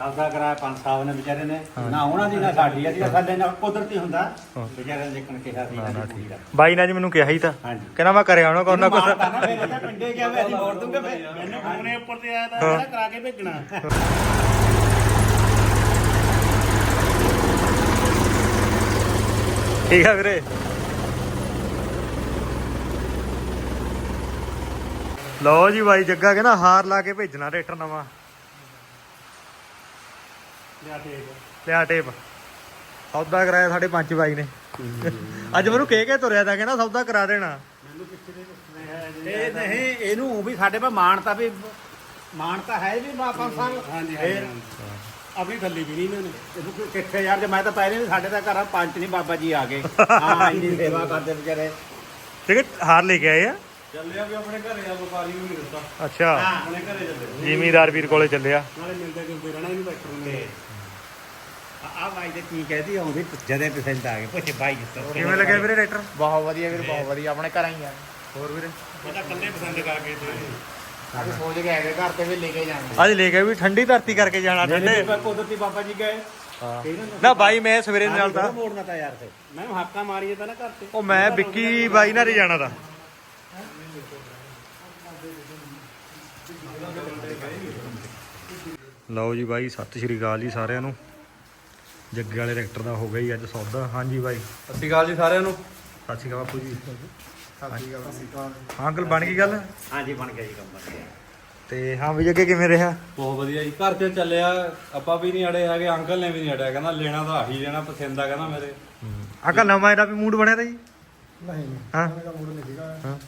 ਸੌਦਾ ਕਰਾਇਆ ਪੰਜ ਸਾਹਿਬ ਨੇ ਵਿਚਾਰੇ ਨੇ। ਨਾ ਉਹਨਾਂ ਦੀ ਨਾ ਸਾਡੀ ਆ ਜਿਹੜਾ ਸਾਡੇ ਨਾਲ ਕੁਦਰਤੀ ਹੁੰਦਾ। ਵਿਚਾਰੇ ਨੇ ਦੇਖਣ ਕਿਹਾ ਸੀ ਨਾ ਠੀਕ ਦਾ। ਬਾਈ ਨੇ ਅੱਜ ਮੈਨੂੰ ਕਿਹਾ ਹੀ ਤਾਂ। ਕਹਿੰਦਾ ਮੈਂ ਕਰਿਆ ਉਹਨਾਂ ਮਾਰਤਾ ਨਾ ਇਹਦਾ ਪਿੰਡੇ ਗਿਆ ਵੀ ਅਸੀਂ ਮੋੜ ਦੂੰਗੇ ਫਿਰ। ਮੈਨੂੰ ਫੋਨੇ ਉੱਪਰ ਤੇ ਆਇਆ ਤਾਂ ਜਿਹੜਾ ਕਰਾ ਕੇ ਭੇਜਣਾ। ਠੀਕ ਆ ਵੀਰੇ। ਲਓ ਜੀ ਬਾਈ ਜੱਗਾ ਕਹਿੰਦਾ ਹਾਰ ਲਾ ਕੇ ਭੇਜਣਾ ਟਰੈਕਟਰ ਨਵਾਂ। ਲਿਆ ਟੇਪ ਲਿਆ ਟੇਪ ਸੌਦਾ ਕਰਾਇਆ ਸਾਡੇ ਪੰਜ ਬਾਈ ਨੇ। ਅੱਜ ਮੈਨੂੰ ਕਹਿ ਕੇ ਤੁਰਿਆ ਤਾਂ ਕਹਿੰਦਾ ਸੌਦਾ ਕਰਾ ਦੇਣਾ। ਇਹ ਨਹੀਂ ਇਹਨੂੰ ਵੀ ਸਾਡੇ ਪਾ ਮਾਨਤਾ ਵੀ ਮਾਨਤਾ ਹੈ ਵੀ ਬਾਪਾ ਸਾਹਿਬ ਹਾਂਜੀ ਆਪਣੀ ਥੱਲੀ ਵੀ ਨਹੀਂ ਇਹਨਾਂ ਕਿੱਥੇ ਯਾਰ ਜੇ ਮੈਂ ਤਾਂ ਪਹਿਲੇ ਸਾਡੇ ਤਾਂ ਘਰ ਪੰਜ ਨਹੀਂ ਬਾਬਾ ਜੀ ਆ ਗਏ। ਹਾਂ ਇੰਨੀ ਸੇਵਾ ਕਰਦੇ ਵਿਚਾਰੇ। ਠੀਕ ਹੈ ਹਾਰ ਲੈ ਕੇ ਆਏ ਆ? ਚੱਲਿਆ ਵੀ ਆਪਣੇ ਘਰੇ ਆ ਵਪਾਰੀ ਨੂੰ ਨਹੀਂ ਦਿੱਤਾ। ਅੱਛਾ। ਆਪਣੇ ਘਰੇ ਚੱਲੇ। ਜ਼ਿਮੀਦਾਰ ਵੀਰ ਕੋਲੇ ਚੱਲਿਆ। ਨਾਲੇ ਮਿਲਦੇ ਜੁਲਦੇ ਰਹਿਣਾ ਇਹਨੂੰ ਬੈਠਣ ਨੂੰ ਆ ਬਾਈ ਦੇ ਕੀ ਕਹਦੀ ਆਉਂਦੀ ਜਦੇ ਪਸੰਦ ਆ ਗਏ। ਪੁੱਛ ਬਾਈ ਜਿੱਤ ਕਿਵੇਂ ਲੱਗਿਆ ਵੀਰੇ ਟਰੈਕਟਰ? ਬਹੁਤ ਵਧੀਆ ਵੀਰ ਬਹੁਤ ਵਧੀਆ। ਆਪਣੇ ਘਰਾਂ ਹੀ ਆ। ਹੋਰ ਵੀਰੇ? ਉਹਦਾ ਕੱਲੇ ਪਸੰਦ ਕਰਕੇ ਤੇ ਅਸੀਂ ਸੋਚ ਕੇ ਆਏ ਘਰ ਤੇ ਵੀ ਲੈ ਕੇ ਜਾਣਾ। ਅੱਜ ਲੈ ਕੇ ਵੀ ਠੰਡੀ ਧਰਤੀ ਕਰਕੇ ਜਾਣਾ ਠੰਡੇ। ਕੁਦਰਤੀ ਬਾਬਾ ਜੀ ਗਏ। ਨਾ? ਬਾਈ ਮੈਂ ਸਵੇਰੇ ਨਾਲ ਤਾਂ ਮੋੜਨਾ ਤਾਂ ਯਾਰ ਫੇ ਮੈਂ ਕਿਹਾ ਹਾਕਾਂ ਮਾਰੀਏ ਤਾਂ ਨਾ ਘਰ ਤੇ। ਉਹ ਮੈਂ ਵਿੱਕੀ ਬਾਈ ਨਾਲ ਹੀ ਜਾਣਾ ਤਾਂ। ਲਓ ਜੀ ਬਾਈ ਸਤਿ ਸ਼੍ਰੀ ਅਕਾਲ ਜੀ ਸਾਰਿਆਂ ਨੂੰ। ਜੱਗੇ ਵਾਲੇ ਟਰੈਕਟਰ ਦਾ ਹੋ ਗਿਆ ਜੀ ਅੱਜ ਸੌਦਾ। ਹਾਂਜੀ ਬਾਈ। ਸਤਿ ਸ਼੍ਰੀ ਅਕਾਲ ਜੀ ਸਾਰਿਆਂ ਨੂੰ। ਸਤਿ ਸ਼੍ਰੀ ਅਕਾਲ ਬਾਪੂ ਜੀ। ਹਾਂ ਅੰਕਲ ਬਣ ਗਈ ਗੱਲ? ਹਾਂਜੀ ਬਣ ਗਿਆ ਜੀ ਕੰਮ ਬਣ ਗਿਆ। ਤੇ ਹਾਂ ਵੀ ਜੱਗੇ ਕਿਵੇਂ ਰਿਹਾ? ਬਹੁਤ ਵਧੀਆ ਜੀ। ਘਰ 'ਚ ਚੱਲਿਆ ਆਪਾਂ ਵੀ ਨਹੀਂ ਅੜੇ ਹੈਗੇ ਅੰਕਲ ਨੇ ਵੀ ਨਹੀਂ ਅੜਿਆ। ਕਹਿੰਦਾ ਲੈਣਾ ਤਾਂ ਆਹੀ ਲੈਣਾ ਪਸੰਦ ਆ ਕਹਿੰਦਾ ਮੇਰੇ। ਅੰਕਲ ਨਵਾਂ ਇਹਦਾ ਵੀ ਮੂਡ ਬਣਿਆ ਤਾ ਜੀ? ਨਹੀਂ ਹਾਂ। ਮੇਰਾ ਮੂਡ ਨਹੀਂ ਸੀਗਾ। ਹਾਂ।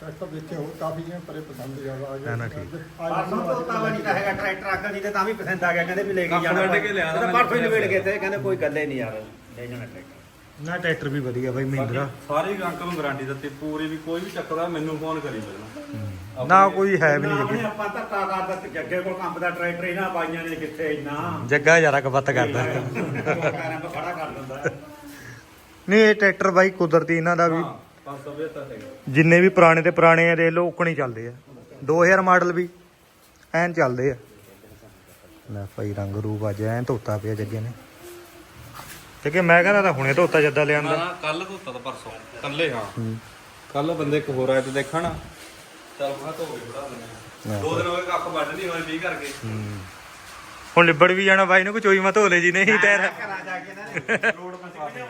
ਟਰੈਕਟਰ ਦੇਖੇ ਹੋ ਕਾਫੀ ਜਿਵੇਂ ਪਰੇ ਪਸੰਦ ਜ਼ਿਆਦਾ ਆ। ਨਾ, ਨਾ, ਠੀਕ। ਪਰਸੋਂ ਤੋਂ ਤਾਂ ਨਹੀਂ ਤਾਂ ਹੈਗਾ ਟਰੈਕਟਰ ਅੱਗਾ ਜੀ ਤੇ ਤਾਂ ਵੀ ਪਸੰਦ ਆ ਗਿਆ ਕਹਿੰਦੇ ਵੀ ਲੈ ਕੇ ਜਾਣਾ ਕੱਢ ਕੇ ਲਿਆ ਤਾਂ ਪਰਸੋਂ ਹੀ ਨਿਬੇੜ ਗਏ ਤੇ ਕਹਿੰਦੇ ਕੋਈ ਗੱਲ ਨਹੀਂ ਯਾਰ ਲੈ ਜਾਣਾ ਟਰੈਕਟਰ। ਨਾ ਟਰੈਕਟਰ ਵੀ ਵਧੀਆ ਬਾਈ ਮਹਿੰਦਰਾ ਸਾਰੇ ਅੰਕਲ ਨੂੰ ਗਾਰੰਟੀ ਦਿੱਤੀ ਪੂਰੀ ਵੀ ਕੋਈ ਵੀ ਚੱਕਰ ਆ ਮੈਨੂੰ ਫੋਨ ਕਰੀ ਪਹਿਲਾਂ ਨਾ ਕੋਈ ਹੈ ਵੀ ਨਹੀਂ ਆਪਣੇ ਜੱਗੇ ਆਪਾਂ ਧੱਕਾ ਕਰਦਾ ਤੇ ਜੱਗੇ ਕੋਲ ਕੰਪ ਦਾ ਟਰੈਕਟਰ ਇਹਨਾਂ ਬਾਈਆਂ ਨੇ ਕਿੱਥੇ ਇੰਨਾ? ਜੱਗਾ ਯਾਰਾ ਕਬੱਤ ਕਰਦਾ। 'ਤੇ ਖੜਾ ਕਰ ਦਿੰਦਾ ਨਹੀਂ ਇਹ ਟਰੈਕਟਰ ਬਾਈ ਕੁਦਰਤੀ ਇਹਨਾਂ ਦਾ ਵੀ ਹਾਂ। 575 ਹੈਗਾ ਜਿੰਨੇ ਵੀ ਪੁਰਾਣੇ ਤੇ ਪੁਰਾਣੇ ਆ ਦੇਖ ਲਓ ਉਕਣੀ ਚੱਲਦੇ ਆ। 2000 ਮਾਡਲ ਵੀ ਐਨ ਚੱਲਦੇ ਆ। ਲੈ ਭਾਈ ਰੰਗ ਰੂਪ ਅੱਜ ਐਨ ਧੋਤਾ ਪਿਆ ਜੱਗੇ ਨੇ। ਜੱਗੇ ਮੈਂ ਕਹਿੰਦਾ ਤਾਂ ਹੁਣੇ ਧੋਤਾ ਜੱਦਾ ਲਿਆਂਦਾ। ਨਾ ਕੱਲ ਧੋਤਾ ਤਾਂ ਪਰਸੋਂ ਕੱਲੇ ਹਾਂ ਕੱਲ ਬੰਦੇ ਇੱਕ ਹੋਰ ਆਏ ਤੇ ਦੇਖਣ। ਚਲ ਮੈਂ ਧੋ ਕੇ ਬੜਾ ਦਿੰਦੇ। ਦੋ ਦਿਨ ਹੋ ਗਏ ਕੱਖ ਵੱਢ ਨਹੀਂ ਹੋਏ 20 ਕਰਕੇ। ਹੁਣ ਲਿਬੜ ਵੀ ਜਾਣਾ ਬਾਈ ਨੂੰ ਕੋਈ ਚੋਈ ਮਤ ਹੋ ਲੈ ਜੀ ਨਹੀਂ ਟਾਇਰ ਘਰਾਂ ਜਾ ਕੇ ਨਾ ਰੋਡ ਪਾਸੇ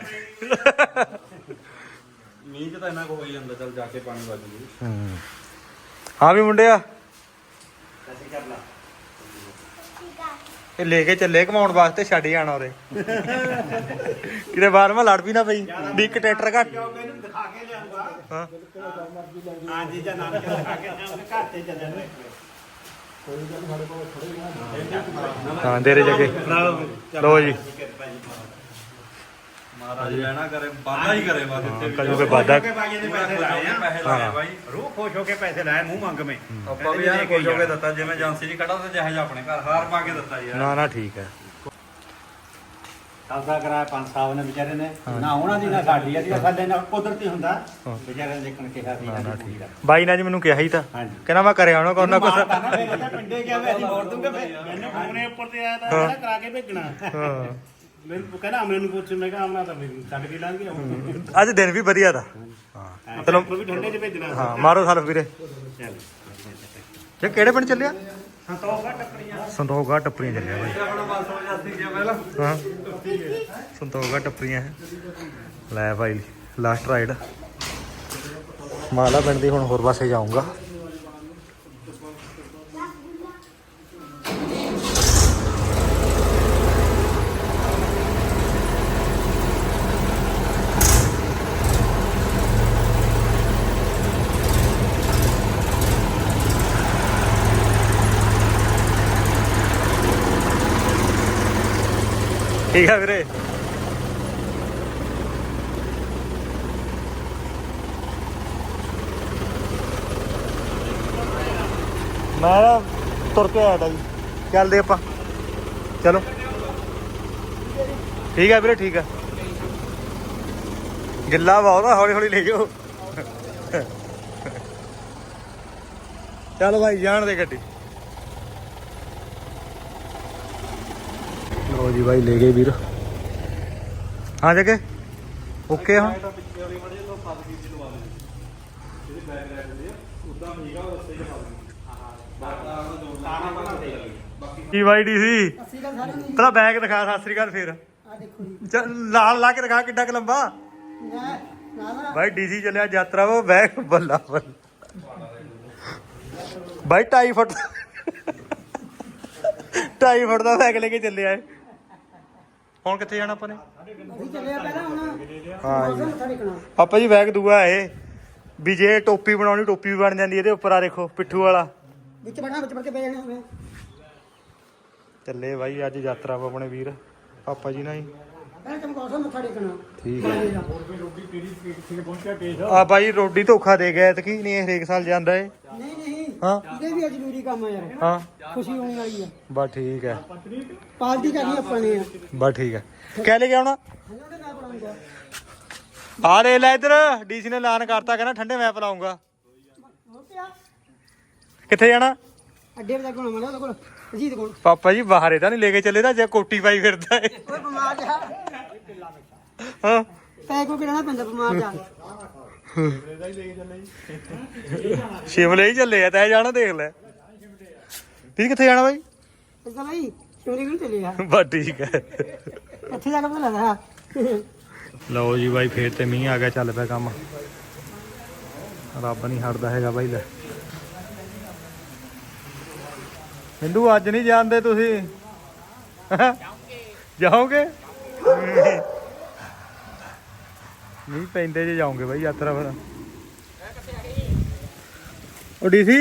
ਮੀਂਹ 'ਚ ਤਾਂ ਇੰਨਾ ਕੁ ਹੋ ਹੀ ਜਾਂਦਾ ਚਲ ਜਾ ਕੇ ਪਾਣੀ ਵੱਜ ਜੂ। ਹੂੰ। ਹਾਂ ਵੀ ਮੁੰਡਿਆ। ਅਸੀਂ ਕਰ ਲਾ। ਇਹ ਲੈ ਕੇ ਚੱਲੇ ਘਮਾਉਣ ਵਾਸਤੇ ਛੱਡ ਜਾਣਾ ਉਰੇ ਕਿਤੇ ਬਾਹਰ ਮੈਂ ਲੜ ਵੀ ਨਾ ਪਈ ਵੀ ਇੱਕ ਟਰੈਕਟਰ ਘੱਟ। ਇਹਨੂੰ ਦਿਖਾ ਕੇ ਲਿਆਉਂਗਾ ਹਾਂ। ਹਾਂਜੀ ਜਾਂ ਨਾਮ ਕੇ ਦਿਖਾ ਕੇ ਲਿਆਉਂਗੇ ਘਰ ਤੇ ਚੱਲਣ ਹਾਂ ਦੇ ਰੇ ਜੱਗੇ। ਲਓ ਜੀ। ਮਹਾਰਾਜ ਰਹਿਣਾ ਕਰੇ ਵਾਦਾ ਹੀ ਕਰੇ ਬਸ ਇੱਥੇ ਵੀ। ਕਦੋਂ ਵਾਦਾ ਕੇ ਬਾਈਆਂ ਨੇ ਪੈਸੇ ਲਾਏ ਆ। ਪੈਸੇ ਲਾਏ ਬਾਈ। ਰੂਹ ਖੁਸ਼ ਹੋ ਕੇ ਪੈਸੇ ਲਾਏ ਮੂੰਹ ਮੰਗ ਮੇ। ਆਪਾਂ ਵੀ ਯਾਰ ਖੁਸ਼ ਹੋ ਕੇ ਦਿੱਤਾ ਜਿਵੇਂ ਏਜੰਸੀ ਦੀ ਕੜਾ ਤੇ ਜਿਹੇ ਜਿਹਾ ਆਪਣੇ ਘਰ ਹਾਰ ਪਾ ਕੇ ਦਿੱਤਾ ਯਾਰ। ਨਾ ਨਾ ਠੀਕ ਹੈ। ਸੌਦਾ ਕਰਾਇਆ ਪੰਜ ਸਾਹਿਬ ਨੇ ਵਿਚਾਰੇ ਨੇ। ਨਾ ਉਹਨਾਂ ਦੀ ਨਾ ਸਾਡੀ ਆ ਜਿਹੜਾ ਸਾਡੇ ਨਾਲ ਕੁਦਰਤੀ ਹੁੰਦਾ। ਵਿਚਾਰੇ ਨੇ ਦੇਖਣ ਕਿਹਾ ਸੀ ਨਾ ਠੀਕ ਦਾ ਹੈ। ਬਾਈ ਨੇ ਅੱਜ ਮੈਨੂੰ ਕਿਹਾ ਹੀ ਤਾਂ। ਕਹਿੰਦਾ ਮੈਂ ਕਰਿਆ ਉਹਨਾਂ ਕੁਛ ਮਾਰਤਾ ਨਾ ਇਹਦਾ ਪਿੰਡੇ ਗਿਆ ਵੀ ਅਸੀਂ ਮੋੜ ਦੂੰਗੇ ਫਿਰ। ਮੈਨੂੰ ਫੋਨੇ ਉੱਪਰ ਤੇ ਆਇਆ ਤਾਂ ਕਰਾ ਕੇ ਭੇਜਣਾ। ਹਾਂ। ਮੈਨੂੰ ਕਹਿੰਦਾ ਅਮਰੇ ਨੂੰ ਪੁੱਛ ਮੈਂ ਕਿਹਾ ਅਮਰਾ ਤਾਂ ਮੈਨੂੰ ਛੱਡ ਕੇ ਲੰਘ ਗਿਆ। ਹੁਣ ਅੱਜ ਦਿਨ ਵੀ ਵਧੀਆ ਦਾ। ਹਾਂ। ਚਲੋ। ਉਹ ਵੀ ਠੰਡੇ 'ਚ ਭੇਜਣਾ। ਹਾਂ ਮਾਰੋ ਸਲਫ ਵੀਰੇ। ਚੱਲ। ਜੇ ਕਿਹੜੇ ਪਿੰਡ ਚੱਲਿਆ? ਸੰਤੋਖਾ ਟੱਪਰੀਆਂ। ਸੰਤੋਖਾ ਟੱਪਰੀਆਂ ਚੱਲਿਆ ਬਾਈ। ਆਪਣਾ 580 ਗਿਆ ਪਹਿਲਾਂ। ਹਾਂ। ਸੰਤੋਖਾ ਟੱਪਰੀਆਂ। ਲੈ ਭਾਈ ਲਾਸਟ ਰਾਈਡ ਮਾਲਾ ਪਿੰਡ ਦੀ ਹੁਣ ਹੋਰ ਪਾਸੇ ਜਾਊਂਗਾ। ਠੀਕ ਆ ਵੀਰੇ। ਮੈਂ ਨਾ ਤੁਰ ਕੇ ਆਇਆ ਜੀ। ਚੱਲਦੇ ਆਪਾਂ। ਚਲੋ। ਠੀਕ ਆ ਵੀਰੇ, ਠੀਕ ਆ। ਗਿੱਲਾ ਬਹੁਤ ਆ ਹੌਲੀ ਹੌਲੀ ਲੈ ਜਾਓ। ਚੱਲ ਭਾਈ, ਜਾਣ ਦੇ ਗੱਡੀ। ਲੋ ਜੀ ਬਾਈ ਲੈ ਗਏ ਵੀਰ। ਹਾਂ ਜਗੇ ਓਕੇ ਹੁਣ। ਤਾਂ ਪਿੱਛੇ ਵਾਲੀ ਮੜੇ ਲੋ 7 ਫੀਟ ਚ ਲਵਾ ਦੇ ਇਹਦੇ ਬੈਕ ਰੈਕ ਹੁੰਦੇ ਆ ਉਦਾਂ ਠੀਕ ਆ ਉਹ ਰਸਤੇ ਚ ਪਾ ਦੇ ਹਾਂ ਕੀ ਬਾਈ ਡੀਸੀ ਤੇਰਾ ਬੈਗ ਦਿਖਾ ਸਤਿ ਸ੍ਰੀ ਅਕਾਲ ਫੇਰ। ਚੱਲ ਨਾਲ ਲਾ ਕੇ ਦਿਖਾ ਕਿੱਡਾ ਕੁ ਲੰਬਾ। ਬਾਈ ਡੀਸੀ ਚੱਲਿਆ ਯਾਤਰਾ ਉਹ ਬੈਗ ਬੱਲਾ ਬੱਲਾ। ਬਾਈ 2.5 ਫੁੱਟ 2.5 ਫੁੱਟ ਦਾ ਬੈਗ ਲੈ ਕੇ ਚੱਲਿਆ ਏ ਹੁਣ ਕਿੱਥੇ ਜਾਣਾ ਆਪਾਂ ਨੇ? ਹਾਂ ਜੀ। ਪਾਪਾ ਜੀ ਬੈਗ ਦੂਆ ਏ ਵੀ ਜੇ ਟੋਪੀ ਬਣਾਉਣੀ ਟੋਪੀ ਵੀ ਬਣ ਜਾਂਦੀ ਇਹਦੇ ਉੱਪਰ ਆ ਦੇਖੋ ਪਿੱਠੂ ਵਾਲਾ। ਵਿੱਚ ਬਣਾ ਵਿੱਚ ਵੜ ਕੇ ਬਹਿ ਜਾਣੇ ਹੋਵੇ। ਚੱਲੇ ਬਾਈ ਅੱਜ ਯਾਤਰਾ ਵਾ ਆਪਣੇ ਵੀਰ। ਪਾਪਾ ਜੀ ਨਾਲ ਹੀ ਪਹਿਲਾਂ ਚਮਕੌਰ ਸਾਹਿਬ ਮੱਥਾ ਟੇਕਣਾ। ਠੀਕ ਹੈ। ਆ। ਬਾਈ ਰੋਡੀ ਧੋਖਾ ਦੇ ਗਿਆ ਐਤਕੀ ਨਹੀਂ ਇਹ ਹਰੇਕ ਸਾਲ ਜਾਂਦਾ ਏ ਨਹੀਂ ਹਾਂ। ਇਹਦੇ ਵੀ ਜ਼ਰੂਰੀ ਕੰਮ ਆ ਯਾਰ। ਹਾਂ। ਖੁਸ਼ੀ ਹੋਣੀ ਵਾਲੀ ਆ। ਬਸ ਠੀਕ ਹੈ। ਪਾਰਟੀ ਕਰਨੀ ਆਪਾਂ ਨੇ। ਆ ਬਸ ਠੀਕ ਹੈ। ਕਹਿ ਲੈ ਕੇ ਆਉਣਾ? ਉਹਦੇ ਨਾਲ ਬਣਾਉਂਗਾ ਆ ਲੈ ਲੈ ਇੱਧਰ। ਡੀਸੀ ਨੇ ਐਲਾਨ ਕਰਤਾ ਕਹਿੰਦਾ ਠੰਡੇ ਮੈਂ ਪਲਾਉਂਗਾ। ਗਿਆ ਕਿੱਥੇ ਜਾਣਾ? ਅੱਡੇ ਉਹਦੇ ਕੋਲ। ਅਜੀਤ ਕੋਲ। ਪਾਪਾ ਜੀ ਬਾਹਰੇ ਤਾਂ ਨਹੀਂ ਲੈ ਕੇ ਚੱਲੇ ਤਾਂ ਜੇ ਕੋਟੀ ਪਾਈ ਫਿਰਦਾ ਏ। ਓਏ ਬਿਮਾਰ ਜਾ ਹਾਂ। ਪੈ ਕੋ ਕਿਹੜਾ ਪੈਂਦਾ ਬਿਮਾਰ ਜਾ ਸ਼ਿਮਲੇ ਹੀ ਚੱਲੇ ਆ ਤੈ ਜਾਣਾ ਦੇਖ ਲੈ। ਤੁਸੀਂ ਕਿੱਥੇ ਜਾਣਾ ਬਾਈ? ਇਸ ਤਾਂ ਬਈ ਚੋਰੀ ਕਿਉਂ ਚੱਲੇ ਆ। ਬਸ ਠੀਕ ਹੈ ਇੱਥੇ ਜਾ ਕੇ ਪਤਾ ਲੱਗਦਾ। ਲਓ ਜੀ ਬਾਈ ਫੇਰ ਤੇ ਮੀਂਹ ਆ ਗਿਆ ਚੱਲ ਪਿਆ ਕੰਮ। ਰੱਬ ਨਹੀਂ ਹਟਦਾ ਹੈਗਾ ਬਾਈ ਲੈ। ਹਿੰਦੂ ਅੱਜ ਨਹੀਂ ਜਾਂਦੇ ਤੁਸੀਂ? ਜਾਓਗੇ? ਮੀਂਹ ਪੈਂਦੇ ਜੇ ਜਾਓਗੇ ਬਾਈ ਯਾਤਰਾ ਫਿਰ। ਉਹ ਡੀਸੀ?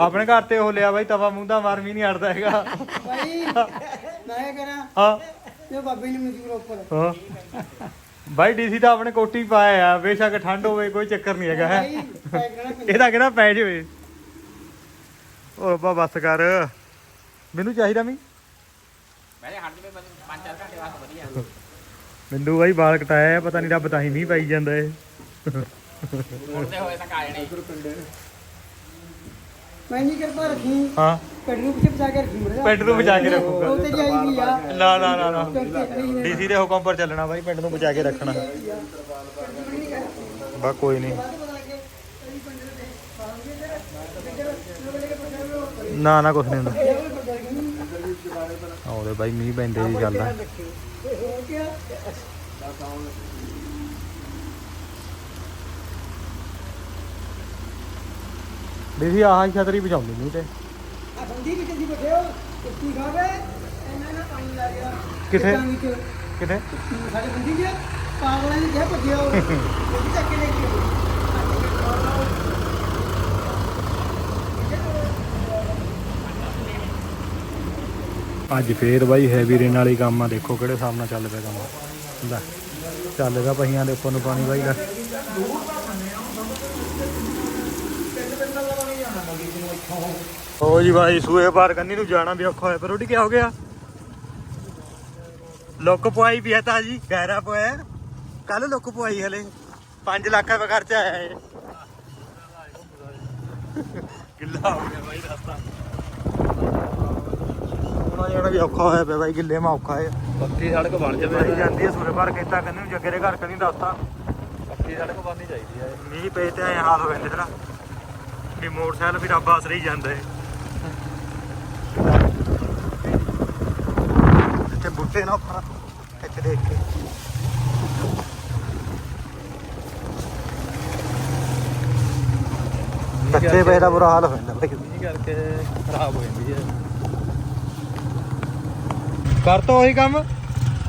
ਆਪਣੇ ਘਰ ਤੇ ਉਹ ਲਿਆ ਬਾਈ ਤਵਾ ਮੂੰਹ ਦਾ ਮਾਰ ਮੀਂਹ ਨਹੀਂ ਹਟਦਾ ਹੈਗਾ। ਭਾਈ ਮੈਂ ਕਰਾਂ ਹਾਂ। ਇਹ ਬਾਬੇ ਨੇ ਮਜ਼ਦੂਰ ਉੱਪਰ। ਹਾਂ। ਬਾਈ ਡੀਸੀ ਤਾਂ ਆਪਣੇ ਕੋਟੀ ਪਾਇਆ ਆ ਬੇਸ਼ੱਕ ਠੰਡ ਹੋਵੇ ਕੋਈ ਚੱਕਰ ਨਹੀਂ ਹੈਗਾ ਇਹਦਾ ਕਿਹੜਾ ਪੈ ਜਾਵੇ ਓ ਬਾ ਬੱਸ ਕਰ। ਮੈਨੂੰ ਚਾਹੀਦਾ ਮੀ ਮੈਨੂੰ ਬਾਈ ਵਾਲ ਕਟਾਇਆ ਪਤਾ ਨਹੀਂ ਰੱਬ ਤਾਂ ਹੀ ਨਹੀਂ ਪਾਈ ਜਾਂਦਾ ਏ। ਮੈਂ ਨਹੀਂ ਕਿਰਪਾ ਰੱਖੀ। ਹਾਂ। ਪਿੰਡ ਨੂੰ ਪਿੱਛੇ ਬਚਾ ਕੇ ਰੱਖੀ ਮੁੰਡੇ ਪਿੰਡ ਨੂੰ ਬਚਾ ਕੇ ਰੱਖੂਗਾ। ਉਹ ਤੇ ਜਾਈ ਵੀ ਆ। ਨਾ ਨਾ ਨਾ ਨਾ। ਡੀਸੀ ਦੇ ਹੁਕਮ ਪਰ ਚੱਲਣਾ ਬਾਈ ਪਿੰਡ ਨੂੰ ਬਚਾ ਕੇ ਰੱਖਣਾ। ਬਾ ਕੋਈ ਨਹੀਂ ਨਾ ਨਾ ਕੁਛ ਨਹੀਂ ਹੁੰਦਾ। ਆਉਦੇ ਬਾਈ ਮੀਂਹ ਪੈਂਦੇ ਜੀ ਚੱਲਦਾ। ਡੀਸੀ ਆਹ ਹੀ ਛਤਰੀ ਬਚਾਉਂਦੀ ਮੀਂਹ ਤੇ। ਕਿੱਥੇ? ਕਿਤੇ ਸਾਡੇ ਬੰਦੀ ਜੀ ਪਾਗਲਾਂ ਦੀ ਜਹ ਭੱਜਿਆ ਉਹ ਉਹ ਚੱਕ ਕੇ ਲੈ ਕੇ ਅੱਜ ਫੇਰ ਬਾਈ ਹੈਵੀ ਰੇਨ ਵਾਲੀ ਕੰਮ ਆ, ਦੇਖੋ ਕਿਹੜੇ ਹਿਸਾਬ ਨਾਲ ਚੱਲ ਪਿਆ ਕੰਮ। ਲੈ ਚੱਲੇਗਾ ਪਹੀਆਂ ਦੇ ਉੱਪਰ ਨੂੰ ਪਾਣੀ ਬਾਈ, ਲੈ। ਹੋ ਜੀ ਬਾਈ, ਸੂਏ ਪਾਰ ਕੰਨੀ ਨੂੰ ਜਾਣਾ ਵੀ ਔਖਾ ਹੋਇਆ, ਪਰ ਉਹਦੀ ਕੀ ਹੋ ਗਿਆ? ਲੁੱਕ ਪਵਾਈ ਵੀ ਹੈ ਤਾਂ ਜੀ ਗਹਿਰਾ ਪਵਾਇਆ ਕੱਲ ਲੁੱਕ ਪਵਾਈ ਹਲੇ। 5 ਲੱਖ ਰੁਪਏ ਖਰਚਾ ਆਇਆ ਇਹ। ਗਿੱਲਾ ਹੋ ਗਿਆ ਬਾਈ ਰਸਤਾ ਹੁਣ ਜਾਣਾ ਵੀ ਔਖਾ ਹੋਇਆ ਪਿਆ ਬਾਈ ਗਿੱਲੇ ਮਾ ਔਖਾ ਹੈ। ਪੱਕੀ ਸੜਕ ਬਣ ਬਾਈ ਜਾਂਦੀ ਹੈ ਸੂਰੇ ਪਾਰ ਕੀਤਾ ਕੰਨੀ ਨੂੰ ਜੱਗੇ ਦੇ ਘਰ ਕੰਨੀ ਦੱਸਤਾ। ਪੱਕੀ ਸੜਕ ਬਣਨੀ ਚਾਹੀਦੀ ਹੈ। ਮੀਂਹ ਪਏ ਤੇ ਐਂ ਹਾਲ ਹੋ ਜਾਂਦੇ ਤੇਰਾ। ਵੀ ਮੋਟਰਸਾਈਕਲ ਵੀ ਰੱਬ ਆਸਰੇ ਹੀ ਜਾਂਦਾ ਇੱਥੇ ਬੁੱਟੇ ਨਾ ਉੱਪਰ ਇੱਥੇ ਦੇਖ ਕੇ। ਕੱਚੇ ਪਏ ਦਾ ਬੁਰਾ ਹਾਲ ਹੋ ਜਾਂਦਾ ਬਾਈ। ਕਰਕੇ ਖਰਾਬ ਹੋ ਜਾਂਦੀ ਹੈ। ਕਰ ਤਾਂ ਉਹੀ ਕੰਮ।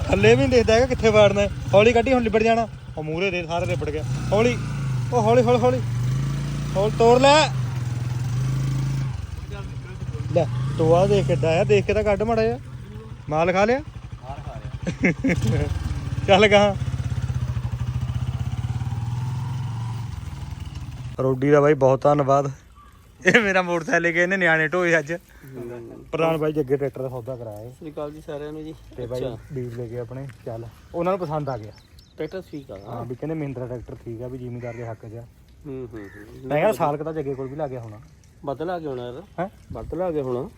ਥੱਲੇ ਵੀ ਨੀ ਦੇਖਦਾ ਹੈਗਾ ਕਿੱਥੇ ਵਾੜਨਾ ਹੈ। ਹੌਲੀ ਕੱਢੀ, ਹੁਣ ਲਿਬੜ ਜਾਣਾ। ਉਹ ਮੂਰੇ ਦੇ ਸਾਰੇ ਲਿਬੜ ਗਿਆ। ਹੌਲੀ। ਉਹ ਹੌਲੀ ਹੌਲੀ ਹੌਲੀ। ਹੌਲੀ ਤੋੜ ਲੈ। ਲੈ ਟੋਆ ਦੇਖ ਕਿੱਡਾ ਆ। ਦੇਖ ਕੇ ਤਾਂ ਕੱਢ ਮੜਾ ਜਾ ਮਾਲ ਖਾ ਲਿਆ? ਚੱਲ ਗਾ ਰੋਡੀ ਦਾ ਬਾਈ ਬਹੁਤ ਧੰਨਵਾਦ। ਇਹ ਮੇਰਾ ਮੋਟਰਸਾਈਕਲ ਲੈ ਕੇ ਇਹਨੇ ਨਿਆਣੇ ਢੋਏ ਅੱਜ। ਪ੍ਰਧਾਨ ਬਾਈ ਜੱਗੇ ਟਰੈਕਟਰ ਦਾ ਸੌਦਾ ਕਰਾਇਆ ਏ। ਸ੍ਰੀ ਅਕਾਲ ਜੀ ਸਾਰਿਆਂ ਨੂੰ ਜੀ। ਤੇ ਬਾਈ ਬੀਜ ਲੈ ਕੇ ਆਪਣੇ ਚੱਲ। ਉਹਨਾਂ ਨੂੰ ਪਸੰਦ ਆ ਗਿਆ। ਟਰੈਕਟਰ ਠੀਕ ਆ। ਹਾਂ ਵੀ ਕਹਿੰਦੇ ਮਹਿੰਦਰਾ ਟਰੈਕਟਰ ਠੀਕ ਆ ਵੀ ਜ਼ਿਮੀਦਾਰ ਦੇ ਹੱਕ 'ਚ ਆ। ਹੂੰ ਹੂੰ ਹੂੰ। ਮੈਂ ਕਿਹਾ ਸਾਲ ਕੁ ਤਾਂ ਜੱਗੇ ਕੋਲ ਵੀ ਲੱਗ ਗਿਆ ਹੋਣਾ। ਬਦਲ ਆ ਗਿਆ ਹੋਣਾ ਯਾਰ। ਹੈ? ਬਦਲ ਆ ਗਿਆ ਹੋਣਾ।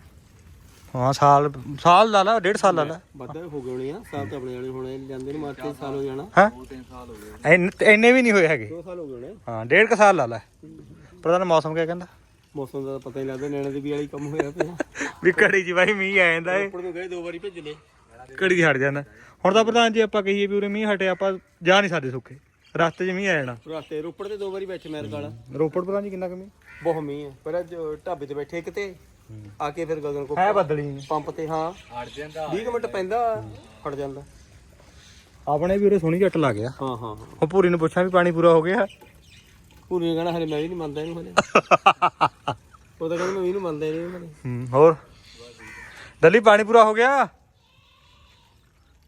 ਹਾਂ ਸਾਲ ਸਾਲ ਲਾ ਲਾ ਡੇਢ ਸਾਲ ਲਾ ਲਾ। ਹੋ ਗਏ ਹੋਣੇ ਆ ਸਾਲ ਤਾਂ ਆਪਣੇ ਵਾਲੇ ਹੋਣੇ ਜਾਂਦੇ ਨੂੰ ਮਾਰਚ ਸਾਲ ਹੋ ਜਾਣਾ। ਹਾਂ? ਇੰਨੇ ਵੀ ਨਹੀਂ ਹੋਏ ਹੈਗੇ। 2 ਸਾਲ ਹੋ ਗਏ ਹੋਣੇ। ਹਾਂ ਡੇਢ ਕ ਸਾਲ ਲਾ ਲੈ। ਪ੍ਰਧਾਨ ਮੌਸਮ ਕਿਆ ਕਹਿੰਦਾ। ਮੌਸਮ ਦਾ ਤਾਂ ਪਤਾ ਹੀ ਲੱਗਦਾ ਨੈਣਾ ਦੇ ਵੀ ਵਾਲੀ ਕੰਮ ਹੋਇਆ ਪਿਆ। ਵੀ ਘੜੀ ਚ ਬਾਈ ਮੀਂਹ ਆ ਜਾਂਦਾ ਏ। ਉੱਪਰ ਨੂੰ ਗਏ ਦੋ ਵਾਰੀ ਭੇਜ ਲਏ। ਘੜੀ ਹਟ ਜਾਂਦਾ। ਹੁਣ ਤਾਂ ਪ੍ਰਧਾਨ ਜੀ ਆਪਾਂ ਕਹੀਏ ਵੀ ਉਰੇ ਮੀਂਹ ਹਟੇ ਆਪਾਂ ਜਾ ਨਹੀਂ ਸਕਦੇ ਸੁੱਕੇ ਰਸਤੇ 'ਚ ਮੀਂਹ ਆ ਜਾਣਾ। ਰਾਤੇ ਰੋਪੜ ਤੇ ਦੋ ਵਾਰੀ ਬੈਠੇ ਮੈਰ ਕਾਲਾ ਰੋਪੜ ਪ੍ਰਧਾਨ ਜੀ ਕਿੰਨਾ ਕੁ ਮੀਂਹ? ਬਹੁਤ ਮੀਂਹ ਹੈ ਪਰ ਅੱਜ ਢਾਬੇ ਤੇ ਬੈਠੇ ਕਿਤੇ ਆ ਕੇ ਫਿਰ ਗਗਨ ਕੋ ਹੈ ਬੱਦਲੀ ਪੰਪ ਤੇ ਹਾਂ। ਹਟ ਜਾਂਦਾ। 20 ਮਿੰਟ ਪੈਂਦਾ ਹਟ ਜਾਂਦਾ। ਆਪਣੇ ਵੀ ਉਰੇ ਸੋਹਣੀ ਜੱਟ ਲੱਗ ਗਿਆ। ਹਾਂ ਹਾਂ ਹਾਂ। ਉਹ ਪੂਰੀ ਨੂੰ ਪੁੱਛਾਂ ਵੀ ਪਾਣੀ ਪੂਰਾ ਹੋ ਗਿਆ। ਪੂਰੀ ਨੇ ਕਹਿਣਾ ਹਲੇ ਮੈਂ ਵੀ ਨਹੀਂ ਮੰਨਦਾ ਇਹਨੂੰ ਹਲੇ ਉਹ ਤਾਂ ਕਹਿੰਦਾ ਮੈਂ ਵੀ ਨਹੀਂ ਮੰਨਦਾ ਇਹਨੂੰ ਹਲੇ ਹੂੰ ਹੋਰ? ਦੱਲੀ ਪਾਣੀ ਪੂਰਾ ਹੋ ਗਿਆ?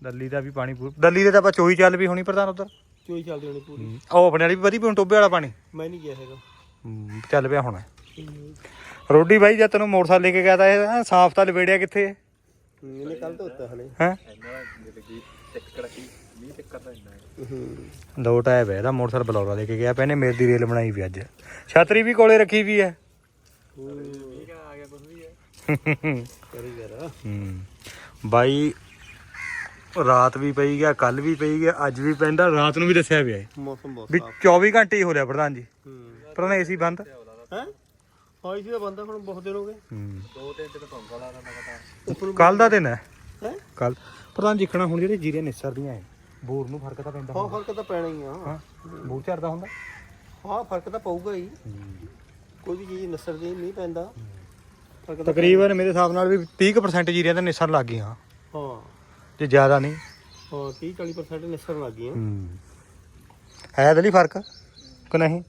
ਦੱਲੀ ਦਾ ਵੀ ਪਾਣੀ ਪੂਰਾ ਦੱਲੀ ਦੇ ਤਾਂ ਆਪਾਂ ਚੋਈ ਚੱਲ ਵੀ ਹੋਣੀ ਪ੍ਰਧਾਨ ਉਧਰ। ਚੋਈ ਚੱਲਦੀ ਹੋਣੀ ਪੂਰੀ। ਉਹ ਆਪਣੇ ਵਾਲੀ ਵੀ ਵਧੀ ਪਈ ਟੋਬੇ ਵਾਲਾ ਪਾਣੀ। ਮੈਂ ਨਹੀਂ ਗਿਆ ਹੈਗਾ। ਹੂੰ, ਚੱਲ ਪਿਆ ਹੁਣ। ਰੋਡੀ ਬਾਈ ਜਦ ਤੈਨੂੰ ਮੋਟਰਸਾਈਕਲ ਲੈ ਕੇ ਗਿਆ ਤਾਂ ਇਹ ਸਾਫ਼ ਤਾਂ ਲਵੇੜਿਆ ਕਿੱਥੇ? ਇਹਨੇ ਕੱਲ ਤੋਂ ਉੱਤਾ ਹਲੇ। ਹੈ? ਲੋਟ ਆਇਆ ਵੇ ਇਹਦਾ ਮੋਟਰਸਾਈਕਲ ਬਲੌਰਾ ਲੈ ਕੇ ਗਿਆ ਪੈਨੇ ਮੇਰ ਦੀ ਰੇਲ ਬਣਾਈ ਵੀ ਅੱਜ। ਛਤਰੀ ਵੀ ਕੋਲੇ ਰੱਖੀ ਵੀ ਹੈ। ਕਰੀ ਯਾਰ ਹੂੰ। ਬਾਈ ਰਾਤ ਵੀ ਪਈ ਗਿਆ ਕੱਲ ਵੀ ਪਈ ਗਿਆ ਅੱਜ ਵੀ ਪੈਂਦਾ ਰਾਤ ਨੂੰ ਵੀ ਦੱਸਿਆ ਪਿਆ ਹੈ। ਮੌਸਮ ਬਹੁਤ ਵੀ ਸਾਫ਼ 24 ਘੰਟੇ ਹੀ ਹੋ ਰਿਹਾ ਪ੍ਰਧਾਨ ਜੀ। ਹੂੰ। ਪ੍ਰਧਾਨ ਏਸੀ ਬੰਦ। ਹੈ? ਹਾਂ ਦਾ ਬੰਦਾ ਹੁਣ ਬਹੁਤ ਦਿਨ ਹੋ ਗਏ। ਹੂੰ। ਕੱਲ ਦਾ ਦਿਨ ਹੈ। ਹੈ? ਕੱਲ ਪ੍ਰਧਾਨ ਜੀ ਖਣਾ ਹੁਣ ਜਿਹੜੇ ਜੀਰੇ ਨਿਸਰਦੀਆਂ ਐ ਬੋਰ ਨੂੰ ਫ਼ਰਕ ਤਾਂ ਪੈਂਦਾ ਹਾਂ ਫ਼ਰਕ ਤਾਂ ਪੈਣਾ ਹੀ ਆ। ਹਾਂ ਬੋਰ ਚੜਦਾ ਹੁੰਦਾ। ਹਾਂ ਫ਼ਰਕ ਤਾਂ ਪਊਗਾ ਹੀ। ਕੋਈ ਵੀ ਚੀਜ਼ ਨਸਰ ਦੀ ਨਹੀਂ ਪੈਂਦਾ। ਫ਼ਰਕ ਤਾਂ ਤਕਰੀਬਨ ਮੇਰੇ ਹਿਸਾਬ ਨਾਲ ਵੀ 30% ਜੀਰੀਆਂ ਤਾਂ ਨਿਸਰ ਲੱਗ ਗਈਆਂ। ਹਾਂ। ਜੇ ਜ਼ਿਆਦਾ ਨਹੀਂ। ਹਾਂ 30 40% ਨਿਸਰਨ ਲੱਗ ਗਈਆਂ। ਹੂੰ। ਹੈ ਤਾਂ ਨਹੀਂ ਫ਼ਰਕ ਕਿ ਨਹੀਂ?